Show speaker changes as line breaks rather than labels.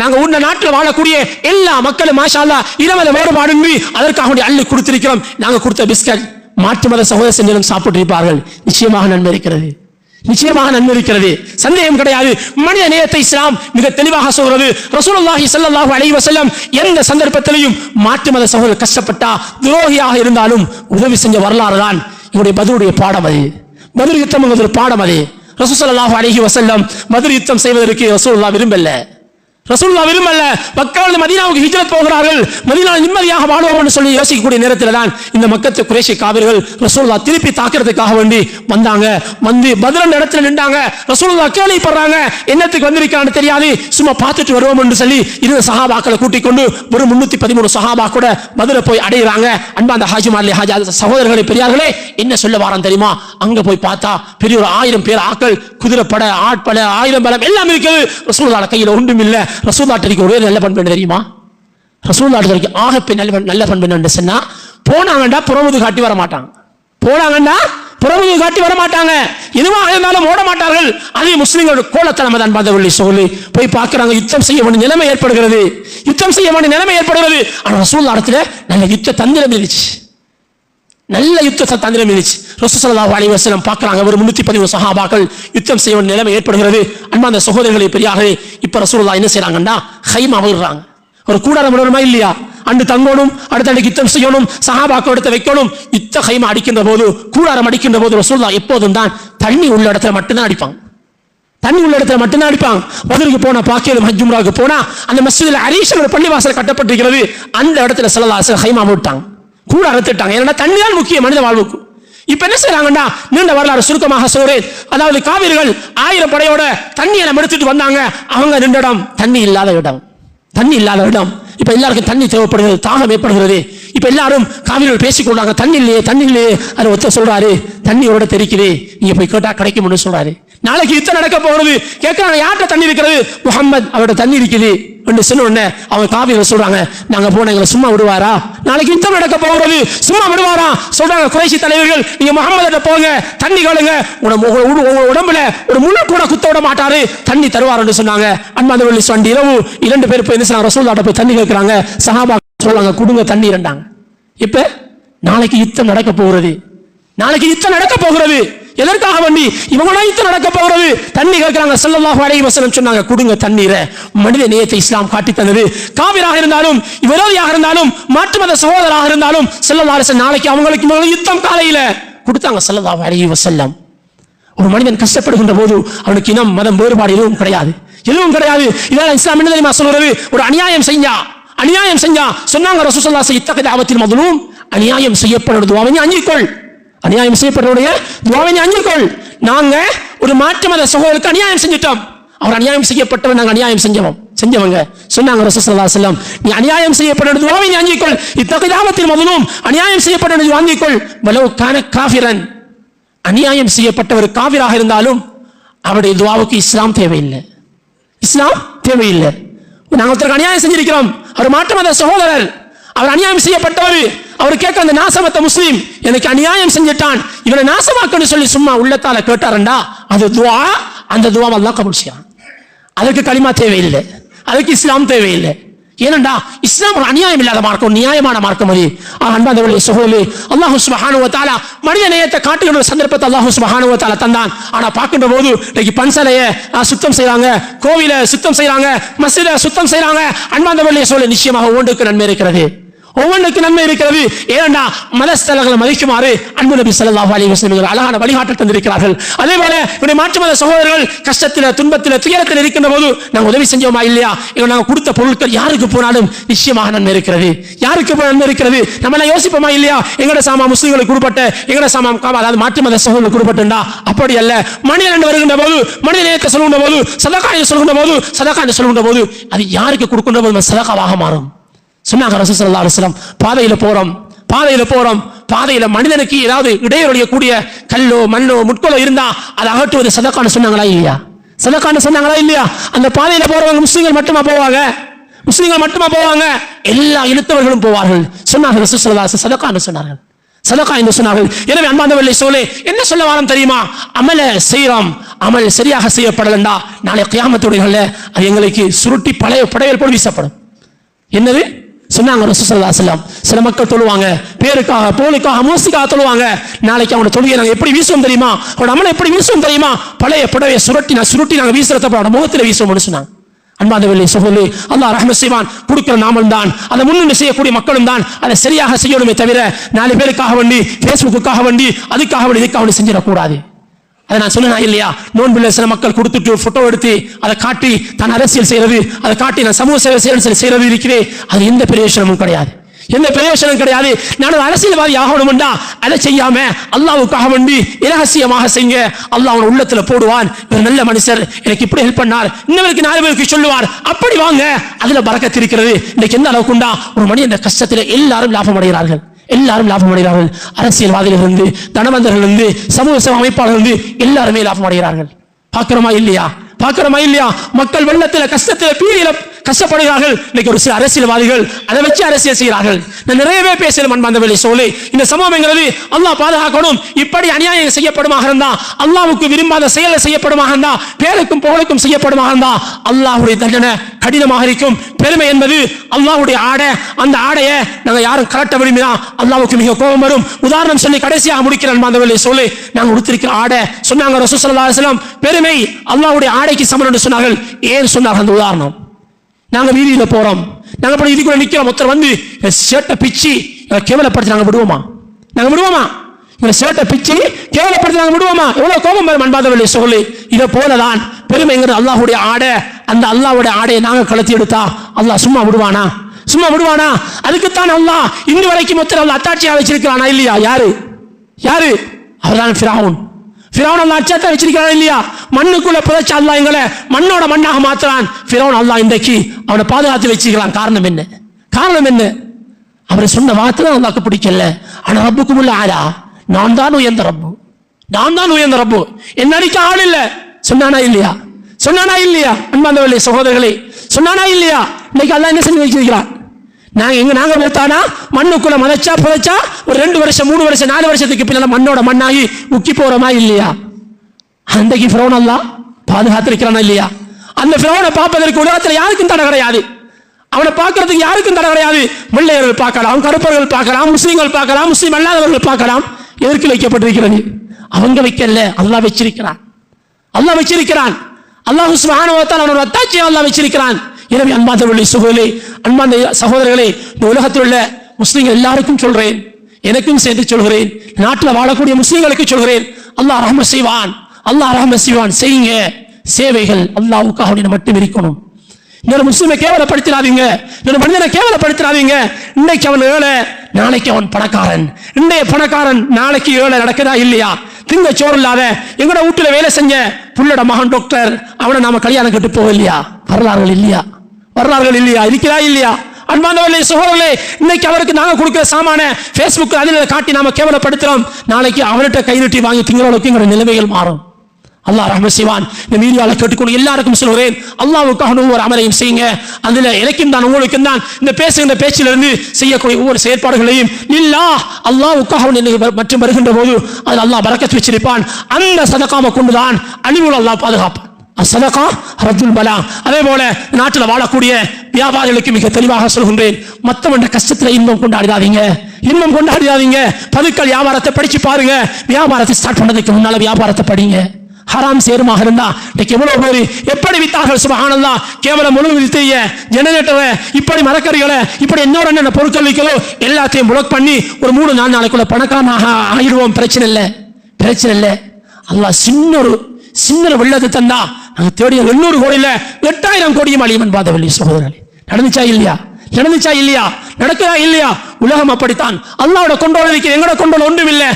நாங்க உன்ன நாட்டில் வாழக்கூடிய எல்லா மக்களும் மாஷா அல்லாஹ் இரவல வேறுபாடின்றி அதற்காக அள்ளி கொடுத்திருக்கிறோம். நாங்க கொடுத்த பிஸ்கட் மாற்று மத சகோதர சென்றிலும் சாப்பிட்டிருப்பார்கள். நிச்சயமாக நன்மை இருக்கிறது நிச்சயமாக நன்மை இருக்கிறது சந்தேகம் கிடையாது. மனித நேயத்தை இஸ்லாம் மிக தெளிவாக சொல்கிறது. ரசூலுல்லாஹி ஸல்லல்லாஹு அலைஹி வஸல்லம் எந்த சந்தர்ப்பத்திலையும் மாற்று மத சகோதரர் கஷ்டப்பட்டா துரோகியாக இருந்தாலும் உதவி செஞ்ச வரலாறு தான் இவருடைய பதிலுடைய பாடம் அது. பதில் யுத்தம் என்பது ஒரு பாடம் அது. ரசூல் ஸல்லல்லாஹு அலைஹி வஸல்லம் யுத்தம் செய்வதற்கு ரசூல்லா விரும்பல. ரசூல்லா விரும்பல. மக்கள் மதீனாவுக்கு ஹிஜ்ரத் போகிறார்கள். மதீனா நிம்மதியாக வாழ்வோம் என்று சொல்லி யோசிக்கக்கூடிய நேரத்தில் தான் இந்த மக்கத்து குறைஷி காவிர்கள் ரசூல்லா திருப்பி தாக்குறதுக்காக வேண்டி வந்தாங்க. வந்து பதிலன் இடத்துல நின்றாங்க. ரசூல்லா கேள்விப்படுறாங்க என்னத்துக்கு வந்திருக்கான்னு தெரியாது. சும்மா பார்த்துட்டு வருவோம் என்று சொல்லி இருந்த சஹாபாக்களை கூட்டிக் கொண்டு ஒரு முன்னூத்தி பதிமூணு சஹாபா கூட பதில போய் அடைகிறாங்க அன்பா அந்த ஹாஜி மார்லி ஹாஜா சகோதரர்களே பெரியார்களே என்ன சொல்ல வாரம் தெரியுமா? அங்க போய் பார்த்தா பெரிய ஒரு ஆயிரம் பேர் ஆக்கள் குதிரைப்பட ஆட்பட ஆயிரம் பலம் எல்லாம் இருக்குது. ரசூலுல்லாஹ் கையில் ஒன்றும் இல்லை. ரசூல் ரசூல்லாட்டடிக்கு ஒரே நல்ல பண்பு என்ன தெரியுமா? ரசூல்லாட்டடிக்கு ஆகப்பே நல்ல பண்பு- நல்ல பண்பு என்ன சொன்னா போனாங்கண்டா புறமுது காட்டி வர மாட்டாங்க. போனாங்கண்டா புறமுது காட்டி வர மாட்டாங்க. எதுவாக இருந்தாலும் ஓட மாட்டார்கள். அதே முஸ்லிம்களோட கோலத்தனம தான் பார்த்தவள்ளி சொல்லி போய் பார்க்குறாங்க யுத்தம் செய்ய வேண்டிய நிலைமை ஏற்படுகிறது. யுத்தம் செய்ய வேண்டிய நிலைமை ஏற்படுகிறது. ஆனால் ரசூல் இடத்துல நல்ல யுத்த தந்திரம் இருந்துச்சு. நல்ல யுத்த தந்திரம் இருந்துச்சு. ரசூசல்லாஹு அலைஹி வஸல்லம் ஒரு முன்னூத்தி பதிமூணு சஹாபாக்கள் யுத்தம் செய்ய வேண்டிய நிலைமை ஏற்படுகிறது. அன்பா அந்த சகோதரர்களை பெரியாகவே இப்ப ரசூலுல்லாஹ் என்ன செய்றாங்கன்னா ஹைமா விடுறாங்க. ஒரு கூடாரம் விடணுமா இல்லையா? அண்டு தங்கணும் அடுத்த யுத்தம் செய்யணும் சஹாபாக்கள் எடுத்து வைக்கணும். யுத்த ஹைமா அடிக்கின்ற போது கூடாரம் அடிக்கின்ற போது ரசூல்லா எப்போதும் தான் தண்ணி உள்ள இடத்துல மட்டும்தான் அடிப்பாங்க. தண்ணி உள்ள இடத்துல மட்டும்தான் அடிப்பாங்க. பதிலுக்கு போன பாக்கியலும் ஹஜ்ஜும்ராவுக்கு போனா அந்த மசிதில் அரீஷன் ஒரு பள்ளிவாசல் கட்டப்பட்டிருக்கிறது. அந்த இடத்துல சல்லல்லாஹு ஹைமா விட்டாங்க. கூட அறுத்துட்டாங்க. ஏன்னா தண்ணி முக்கிய மனித வாழ்வுக்கு. இப்ப என்ன செய்றாங்கன்னா நீண்ட வரலாறு சுருக்கமாக சொல்றேன். அதாவது காவிரிகள் ஆயிரம் படையோட தண்ணியை நம்ம எடுத்துட்டு வந்தாங்க. அவங்க நின்ற இடம் தண்ணி இல்லாத இடம். தண்ணி இல்லாத இடம். இப்ப எல்லாருக்கும் தண்ணி தேவைப்படுகிறது தாகம் ஏற்படுகிறது. இப்ப எல்லாரும் காவிரிகள் பேசிக்கொண்டாங்க தண்ணி இல்லையே தண்ணி இல்லையே. அதை ஒத்த சொல்றாரு தண்ணி தண்ணியோட தெரிக்குது. நீங்க போய் கேட்டா கிடைக்கும்னு சொல்றாரு. நாளைக்கு யுத்தம் நடக்க போகிறது. கேட்கறாங்க யார்கிட்ட தண்ணி இருக்கிறது? முகம்மது அவரோட தண்ணி இருக்குது. என்று சொன்ன உடனே அவன் காவியில் சொல்றாங்க. நாங்க போன எங்களை சும்மா விடுவாரா? நாளைக்கு யுத்தம் நடக்க போகிறது. சும்மா விடுவாரா? சொல்றாங்க குறைசி தலைவர்கள். நீங்க முகமது போங்க. தண்ணி கேளுங்க உன- உங்க உடம்புல ஒரு முழு கூட குத்த விட மாட்டாரு. தண்ணி தருவாருன்னு சொன்னாங்க. அன்பாதவள்ளி சொன்ன இரவு இரண்டு பேர் போய் என்ன ரசூல் ரசூலுல்லாஹ்ட்ட போய் தண்ணி கேட்கறாங்க. சஹாபா சொல்றாங்க கொடுங்க தண்ணி இரண்டாங்க இப்ப நாளைக்கு யுத்தம் நடக்க போகிறது. நாளைக்கு யுத்தம் நடக்க போகிறது. எதற்காக வண்டி? இவங்க யுத்தம் நடக்க போகிறது. தண்ணி கேட்கிறாங்க. செல்லமாக அடைய வசனம் சொன்னாங்க கொடுங்க தண்ணீரை. மனித நேயத்தை இஸ்லாம் காட்டி தந்தது. காவிராக இருந்தாலும் விரோதியாக இருந்தாலும் மாற்று மத சகோதராக இருந்தாலும் ஸல்லல்லாஹு அலைஹி நாளைக்கு அவங்களுக்கு இவங்களுக்கு யுத்தம் காலையில. கொடுத்தாங்க செல்லதா அடைய வசல்லம் ஒரு மனிதன் கஷ்டப்படுகின்ற போது அவனுக்கு இனம் மதம் வேறுபாடு எதுவும் கிடையாது. எதுவும் கிடையாது. இதெல்லாம் இஸ்லாம் என்ன தெரியுமா சொல்றது ஒரு அநியாயம் செஞ்சா அநியாயம் செஞ்சா சொன்னாங்க ரசூசல்லா ஸல்லல்லாஹு இத்தகத ஆவத்தில் மதுலூம் அநியாயம் செய்யப்படுவது அவங்க அஞ்சிக்கொள். அநியாயம் செய்யப்பட்டவருடைய துவாவை நீ அஞ்சிக்கொள் நாங்க ஒரு மாற்று மத சகோதரருக்கு அநியாயம் செஞ்சிட்டோம். அவர் அநியாயம் செய்யப்பட்டவன் நாங்கள் அநியாயம் செஞ்சவன் செஞ்சவங்க. சொன்னாங்க ரசூலுல்லாஹி செல்லம் நீ அநியாயம் செய்யப்படுற துவாவை நீ அஞ்சிக்கொள் இத்தகத ஆவத்தில் அநியாயம் செய்யப்படுற வாங்கிக்கொள் அஞ்சிக்கொள் வலவு கான காஃபிரன். அநியாயம் செய்யப்பட்டவர் காவிராக இருந்தாலும் அவருடைய துவாவுக்கு இஸ்லாம் தேவையில்லை. இஸ்லாம் தேவையில்லை. நாங்கள் ஒருத்தருக்கு அநியாயம் செஞ்சிருக்கிறோம். அவர் மாற்றம் அந்த சகோதரர். அவர் அநியாயம் செய்யப்பட்டவர். அவர் கேட்க அந்த நாசமத்த முஸ்லீம் எனக்கு அநியாயம் செஞ்சிட்டான் இவனை நாசமாக்கன்னு சொல்லி சும்மா உள்ளத்தால கேட்டாரண்டா அது துவா அந்த துவா அல்லாஹ் கபூல் செய்யறான் அதுக்கு களிமா தேவையில்லை அதுக்கு இஸ்லாம் தேவையில்லை. ஏனண்டா இஸ்லாம் ஒரு அநியாயம் இல்லாத மார்க்கம் நியாயமான மார்க்கம் அது. அன்பாந்தவர்களே சகோதரி அல்லாஹு சுபஹானுவ தஆலா மனித நேயத்தை காட்டுகின்ற சந்தர்ப்பத்தை அல்லாஹு சுபஹானுவ தஆலா தந்தான். ஆனா பார்க்கின்ற போது இன்னைக்கு பன்சலைய சுத்தம் செய்கிறாங்க கோவில சுத்தம் செய்கிறாங்க மசித சுத்தம் செய்கிறாங்க அன்பாந்தவர்களே சொல்ல நிச்சயமாக ஓண்டுக்கு நன்மை இருக்கிறது. ஒவ்வொன்றுக்கு நன்மை இருக்கிறது. ஏன்னா மதஸ்தலங்களை மதிக்குமாறு அன்பு நபி சல்லாஹ் அலி வசலம் அழகான வழிகாட்டல் தந்திருக்கிறார்கள். அதே போல இவருடைய மாற்று மத சகோதரர்கள் கஷ்டத்தில் துன்பத்தில் துயரத்தில் இருக்கின்ற போது நாங்கள் உதவி செஞ்சோமா இல்லையா? இவங்க நாங்கள் கொடுத்த பொருட்கள் யாருக்கு போனாலும் நிச்சயமாக நன்மை இருக்கிறது. யாருக்கு போய் நன்மை இருக்கிறது? நம்ம எல்லாம் யோசிப்போமா இல்லையா? எங்கட சாமா முஸ்லீம்களுக்கு கொடுப்பட்ட எங்கட சாமாம் அதாவது மாற்று மத சகோதரர்களுக்கு கொடுப்பட்டுண்டா அப்படி அல்ல. மனிதன் வருகின்ற போது மனித நேயத்தை சொல்கின்ற போது சதகா என்று சொல்கின்ற போது சதகா சொல்கின்ற போது அது யாருக்கு கொடுக்கின்ற போது சதகாவாக மாறும்? சொன்னாங்க ரசூல் ஸல்லல்லாஹு அலைஹி வஸல்லம் பாதையில போறோம் பாதையில போறோம் பாதையில மனிதனுக்கு ஏதாவது இடையூறு கூடிய கல்லோ மண்ணோ முட்களோ இருந்தா அதை அகற்றுவது சதக்கான்னு சொன்னாங்களா இல்லையா? சதக்கான்னு சொன்னாங்களா இல்லையா? அந்த பாதையில போறவங்க முஸ்லீம்கள் மட்டுமா போவாங்க? முஸ்லீம்கள் மட்டுமா போவாங்க? எல்லா இனத்தவர்களும் போவார்கள். சொன்னார்கள் ரசூல் ஸல்லல்லாஹு சதக்கான்னு சொன்னார்கள் சதகா என்று சொன்னார்கள். எனவே அன்பாந்தவர்களை சோலே என்ன சொல்ல வாரம் தெரியுமா? அமல செய்கிறோம் அமல் சரியாக செய்யப்படலண்டா நாளை கியாமத்துடையல அது எங்களுக்கு சுருட்டி பழைய படையல் போல் வீசப்படும். என்னது? சொன்னாங்க ரசூலுல்லாஹி அலைஹி சில மக்கள் தொழுவாங்க. பேருக்காக போலுக்காக மூசிக்காக தொழுவாங்க. நாளைக்கு அவனோட தொழுகையை நாங்கள் எப்படி வீசுவோம் தெரியுமா? அவனோட அமலை எப்படி வீசுவோம் தெரியுமா? பழைய புடவையை சுருட்டி நான் சுருட்டி நாங்கள் வீசுறத அவனோட முகத்தில் வீசுவோம்னு சொன்னாங்க. அன்பாந்தவர்களே சகோதரி அல்லாஹ் ரஹ்மத் செய்வான். கொடுக்கிற நாமம் தான். அதை முன்னின்று செய்யக்கூடிய மக்களும் தான். அதை சரியாக செய்யணுமே தவிர நாலு பேருக்காக வண்டி ஃபேஸ்புக்குக்காக வண்டி அதுக்காக வண்டி இதுக்காக வண்டி செஞ்சிடக்கூடாது. அதை நான் சொல்லுனா இல்லையா? நோன்புள்ள சில மக்கள் கொடுத்துட்டு ஒரு போட்டோ எடுத்து அதை காட்டி தான் அரசியல் செய்யறது அதை காட்டி நான் சமூக சேவை செய்யறது சொல்லி செய்யறது இருக்கிறேன் அது எந்த பிரயோஜனமும் கிடையாது. எந்த பிரயோஜனம் கிடையாது. நான் அரசியல்வாதி ஆகணும்டா அதை செய்யாம அல்லாவுக்காக வேண்டி இரகசியமாக செய்யுங்க. அல்லாஹ் அவன் உள்ளத்துல போடுவான். இவர் நல்ல மனுஷர். எனக்கு இப்படி ஹெல்ப் பண்ணார். இன்னவருக்கு நாலு பேருக்கு சொல்லுவார். அப்படி வாங்க. அதுல பறக்கத்து இருக்கிறது. இன்னைக்கு எந்த அளவுக்கு உண்டா? ஒரு அந்த கஷ்டத்தில் எல்லாரும் லாபம் அடைகிறார்கள் எல்லாரும் லாபம் அடைகிறார்கள். அரசியல்வாதிகள் இருந்து சமூக சேவை அமைப்பாளர்கள் எல்லாருமே லாபம் அடைகிறார்கள். பார்க்கிறோமா இல்லையா? பார்க்கிறோமா இல்லையா? மக்கள் வெள்ளத்துல கஷ்டத்துல பீடியில கஷ்டப்படுகிறார்கள். இன்னைக்கு ஒரு சில அரசியல்வாதிகள் அதை வச்சு அரசியல் செய்கிறார்கள். நான் நிறையவே பேசணும் அன்பாந்தவர்களே சொல்லி இந்த சமூகங்கிறது அல்லாஹ் பாதுகாக்கணும். இப்படி அநியாயம் செய்யப்படுமாக இருந்தா அல்லாவுக்கு விரும்பாத செயலை செய்யப்படுமாக இருந்தா பேருக்கும் புகழுக்கும் செய்யப்படுமாக இருந்தா அல்லாஹ்வுடைய தண்டனை கடினமாக இருக்கும். பெருமை என்பது அல்லாவுடைய ஆடை. அந்த ஆடையை நாங்கள் யாரும் கலட்ட விரும்பினா அல்லாவுக்கு மிக கோபம் வரும். உதாரணம் சொல்லி கடைசியாக முடிக்கிறேன் அன்பாந்தவர்களே சொல்லி நாங்கள் உடுத்திருக்கிற ஆடை. சொன்னாங்க ரசூல் பெருமை அல்லாவுடைய ஆடைக்கு சமம் என்று சொன்னார்கள். ஏன் சொன்னார்கள் அந்த உதாரணம்? நாங்கள் வீதியில போகிறோம் நாங்கள் அப்படி இதுக்குள்ள நிற்கிறோம் ஒருத்தர் வந்து ஷர்ட்டை பிச்சு கேவலப்படுத்தி நாங்கள் விடுவோமா? நாங்கள் விடுவோமா? இந்த சேட்டை பிச்சு கேவலப்படுத்தி நாங்கள் விடுவோமா? எவ்வளவு கோபம் வரும் அன்பாதவர்களே சொல்லி இதை போலதான் பெருமைங்கிறது அல்லாஹுடைய ஆடை அந்த அல்லாஹ்வுடைய ஆடையை நாங்கள் கலத்தி எடுத்தா அல்லாஹ் சும்மா விடுவானா? சும்மா விடுவானா? அதுக்குத்தான் அல்லாஹ் இன்று வரைக்கும் மொத்தம் அல்லாஹ் அத்தாட்சியாக வச்சிருக்கிறானா இல்லையா? யாரு? யாரு? அவர்தான் ஃபிராவுன். ஃபிரௌன் அல்லா அச்சத்தை வச்சிருக்கிறான் இல்லையா? மண்ணுக்குள்ள புதைச்ச அல்லா எங்களை மண்ணோட மண்ணாக மாத்துறான். ஃபிரௌன் அல்லாஹ் இன்றைக்கு அவனை பாதுகாத்து வச்சிருக்கலாம் காரணம் என்ன? காரணம் என்ன? அவர் சொன்ன வார்த்தை தான் அல்லாக்கு பிடிக்கல. ஆனால் ரப்புக்கும் உள்ள ஆளா? நான் தான் உயர்ந்த ரப்பு. நான் தான் உயர்ந்த ரப்பு. என்ன அடிக்க ஆள் இல்லை. சொன்னானா இல்லையா? சொன்னானா இல்லையா? அன்பாந்தவர்களே சகோதரர்களே சொன்னானா இல்லையா? இன்னைக்கு அல்லாஹ் என்ன செஞ்சு வச்சிருக்கிறான் நாங்கள் எங்கே நாங்கள் பார்த்தானா மண்ணுக்குள்ளே மலைச்சா புதைச்சா ஒரு ரெண்டு வருஷம் மூணு வருஷம் நாலு வருஷத்துக்கு பின்னால் மண்ணோட மண்ணாகி முக்கி போகிறோமா இல்லையா? அன்றைக்கு ஃபிரௌன் அல்லாஹ் பாதுகாத்திருக்கிறானா இல்லையா? அந்த ஃப்ரோனை பார்ப்பதற்கு உலகத்தில் யாருக்கும் தடை கிடையாது. அவனை பார்க்கறதுக்கு யாருக்கும் தடை கிடையாது. வெள்ளையர்கள் பார்க்கலாம் கருப்பர்கள் பார்க்கலாம் முஸ்லீம்கள் பார்க்கலாம் முஸ்லீம் அல்லாதவர்கள் பார்க்கலாம். எதற்கு வைக்கப்பட்டிருக்கிறது? அவங்க வைக்கல. அல்லாஹ் வச்சிருக்கிறான். அல்லாஹ் வச்சிருக்கிறான். அல்லாஹ் சுப்ஹானஹு அவனோட அத்தாட்சியை அல்லாஹ் வச்சிருக்கிறான். எனவே அன்பாந்தவர்களே சுகோலே அன்பாந்த சகோதரர்களே இந்த உலகத்தில் உள்ள முஸ்லீம்கள் எல்லாருக்கும் சொல்றேன். எனக்கும் சேர்த்து சொல்கிறேன். நாட்டில் வாழக்கூடிய முஸ்லீம்களுக்கு சொல்கிறேன். அல்லாஹ் ரஹ்மத் செய்வான். அல்லாஹ் ரஹ்மத் செய்வான். செய்யுங்க. சேவைகள் அல்லாவுக்காக மட்டும் இருக்கணும். இன்னொரு முஸ்லிமை கேவலப்படுத்திடாதீங்க. இன்னொரு மனிதனை கேவலப்படுத்திடாதீங்க. இன்னைக்கு அவன் ஏழை நாளைக்கு அவன் பணக்காரன். இன்னைய பணக்காரன் நாளைக்கு ஏழை நடக்குதா இல்லையா? திங்க சோறு இல்லாத எங்கட வீட்டில் வேலை செஞ்ச புள்ளோட மகன் டாக்டர் அவனை நாம கல்யாணம் கட்டு போக இல்லையா? வரலாறுகள் இல்லையா? வரலாறுகள் இல்லையா? இருக்கிறா இல்லையா? அன்பானவர்களே சகோதரர்களே இன்னைக்கு அவருக்கு நாங்க கொடுக்குற சாமான Facebook அதில் காட்டி நாம கேவலப்படுத்துறோம். நாளைக்கு அவர்கிட்ட கை நீட்டி வாங்கி திங்களோளுக்கு எங்களோட நிலைமைகள் மாறும். அல்லாஹ் ரஹ்மத் செய்வான். இந்த மீடியாவில் கேட்டுக்கொண்டு எல்லாருக்கும் சொல்கிறேன் அல்லாவுக்காக ஒவ்வொரு அமலையும் செய்யுங்க. அதில் எனக்கும் தான் உங்களுக்கும் தான் இந்த பேசுகின்ற பேச்சிலிருந்து செய்யக்கூடிய ஒவ்வொரு செயற்பாடுகளையும் இல்லா அல்லாஹ்வுக்காக வேண்டி மற்றும் வருகின்ற போது அதில் அல்லாஹ் பறக்கத்து வச்சிருப்பான். அந்த சதகாம கொண்டுதான் அழிவுகள் அல்லாஹ் பாதுகாப்பான். சதகா ரத்துல் பலா. அதே போல நாட்டில் வாழக்கூடிய வியாபாரிகளுக்கு மிக தெளிவாக சொல்கின்றேன். மற்றவன் கஷ்டத்தில் இன்பம் கொண்டாடிடாதீங்க. இன்பம் கொண்டாடிடாதீங்க. பதுக்கள் வியாபாரத்தை படிச்சு பாருங்க. வியாபாரத்தை ஸ்டார்ட் பண்ணதுக்கு முன்னால வியாபாரத்தை படிங்க. ஹராம் சேருமாக இருந்தா இன்னைக்கு எவ்வளவு பேர் எப்படி வித்தார்கள்? சுபஹானல்லா கேவலம் முழு வித்தைய ஜெனரேட்டரை இப்படி மரக்கறிகளை இப்படி இன்னொரு என்னென்ன பொருட்கள் வைக்கலோ எல்லாத்தையும் புளக் பண்ணி ஒரு மூணு நாலு நாளைக்குள்ள பணக்காரனாக ஆயிடுவோம் பிரச்சனை இல்லை. பிரச்சனை இல்லை. அல்லா சின்ன ஒரு சின்ன ஒரு வெள்ளத்தை தந்தா நாங்கள் தேடிய எண்ணூறு கோடியில் எட்டாயிரம் கோடியும் அழியமன் பாதவல்லி சகோதரர்களே. நடந்துச்சா இல்லையா? நடந்துச்சா இல்லையா? நடக்குதா இல்லையா? உலகம் அப்படித்தான். அல்லாவோட கொண்டோட இருக்கிற எங்கட கொண்டோட ஒன்றும் இல்லை.